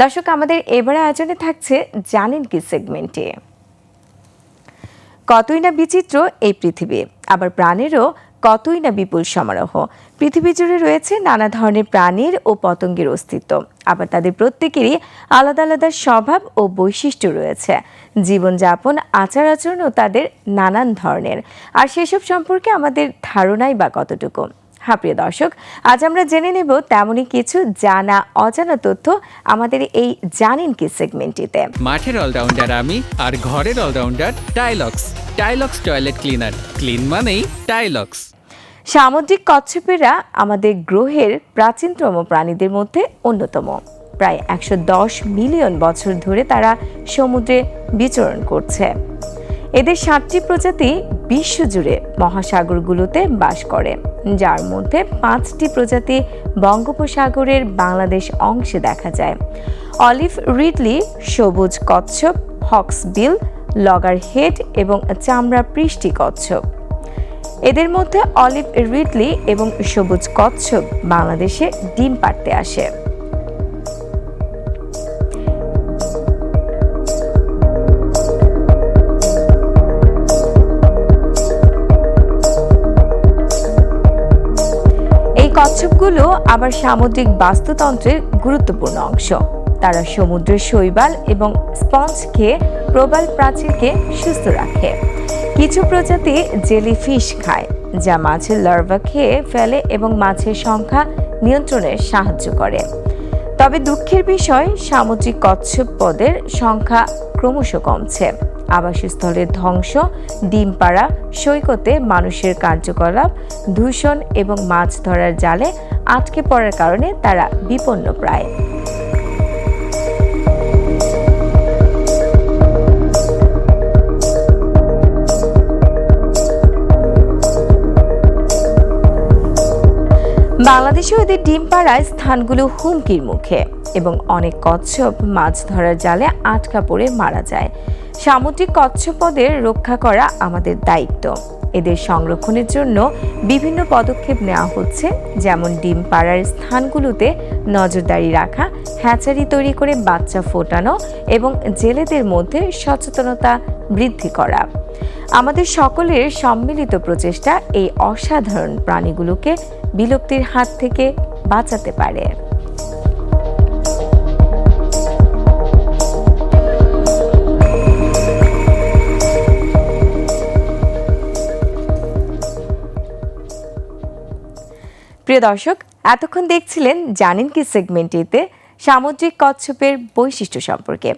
দর্শক, আমাদের এবারে আয়োজনে থাকছে জানেন কি সেগমেন্টে। কতই না বিচিত্র এই পৃথিবী, আবার প্রাণেরও কতই না বিপুল সমারোহ। পৃথিবী জুড়ে রয়েছে নানা ধরনের প্রাণীর ও পতঙ্গের অস্তিত্ব, আবার তাদের প্রত্যেকেরই আলাদা আলাদা স্বভাব ও বৈশিষ্ট্য রয়েছে। জীবনযাপন আচার আচরণও তাদের নানান ধরনের। আর সেসব সম্পর্কে আমাদের ধারণাই বা কতটুকু? হ্যাঁ প্রিয় দর্শক আজ আমরা জেনে নেব তেমনই কিছু জানা অজানা তথ্য আমাদের এই জানেন কি সেগমেন্টটিতে। মাঠের অলরাউন্ডার আমি আর ঘরের allrounder Tylox. Tylox toilet cleaner. Clean মানেই টাইলক্স। সামুদ্রিক কচ্ছপেরা আমাদের গ্রহের প্রাচীনতম প্রাণীদের মধ্যে অন্যতম। প্রায় একশো দশ মিলিয়ন বছর ধরে তারা সমুদ্রে বিচরণ করছে। এদের সাতটি প্রজাতি বিশ্বজুড়ে মহাসাগরগুলোতে বাস করে, যার মধ্যে পাঁচটি প্রজাতি বঙ্গোপসাগরের বাংলাদেশ অংশে দেখা যায়। অলিভ রিডলি, সবুজ কচ্ছপ, হক্সবিল লগার হেড এবং চামড়া পৃষ্টি কচ্ছপ। এদের মধ্যে অলিভ রিডলি এবং সবুজ কচ্ছপ বাংলাদেশে ডিম পাড়তে আসে। কচ্ছপগুলো আবার সামুদ্রিক বাস্তুতন্ত্রের গুরুত্বপূর্ণ অংশ। তারা সমুদ্রের শৈবাল এবং স্পঞ্জ খেয়ে প্রবাল প্রাচীরকে সুস্থ রাখে। কিছু প্রজাতি জেলিফিশ খায়, যা মাছের লার্ভা খেয়ে ফেলে এবং মাছের সংখ্যা নিয়ন্ত্রণে সাহায্য করে। তবে দুঃখের বিষয়, সামুদ্রিক কচ্ছপ পদের সংখ্যা ক্রমশ কমছে। আবাসস্থলের ধ্বংস ডিম পাড়া সৈকতে মানুষের কার্যকলাপ দূষণ এবং মাছ ধরার জালে আটকে পড়ার কারণে তারা বিপন্ন প্রায়। বাংলাদেশেও এদের ডিম পাড়ায় স্থানগুলো হুমকির মুখে এবং অনেক কচ্ছপ মাছ ধরার জালে আটকা পড়ে মারা যায়। সামুদ্রিক কচ্ছপদের রক্ষা করা আমাদের দায়িত্ব। এদের সংরক্ষণের জন্য বিভিন্ন পদক্ষেপ নেওয়া হচ্ছে, যেমন ডিম পাড়ার স্থানগুলোতে নজরদারি রাখা, হ্যাচারি তৈরি করে বাচ্চা ফোটানো এবং জেলেদের মধ্যে সচেতনতা বৃদ্ধি করা। আমাদের সকলের সম্মিলিত প্রচেষ্টা এই অসাধারণ প্রাণীগুলোকে বিলুপ্তির হাত থেকে বাঁচাতে পারে। প্রিয় দর্শক এতক্ষণ দেখছিলেন জানেন কি সেগমেন্টটিতে সামুদ্রিক কচ্ছপের বৈশিষ্ট্য সম্পর্কে।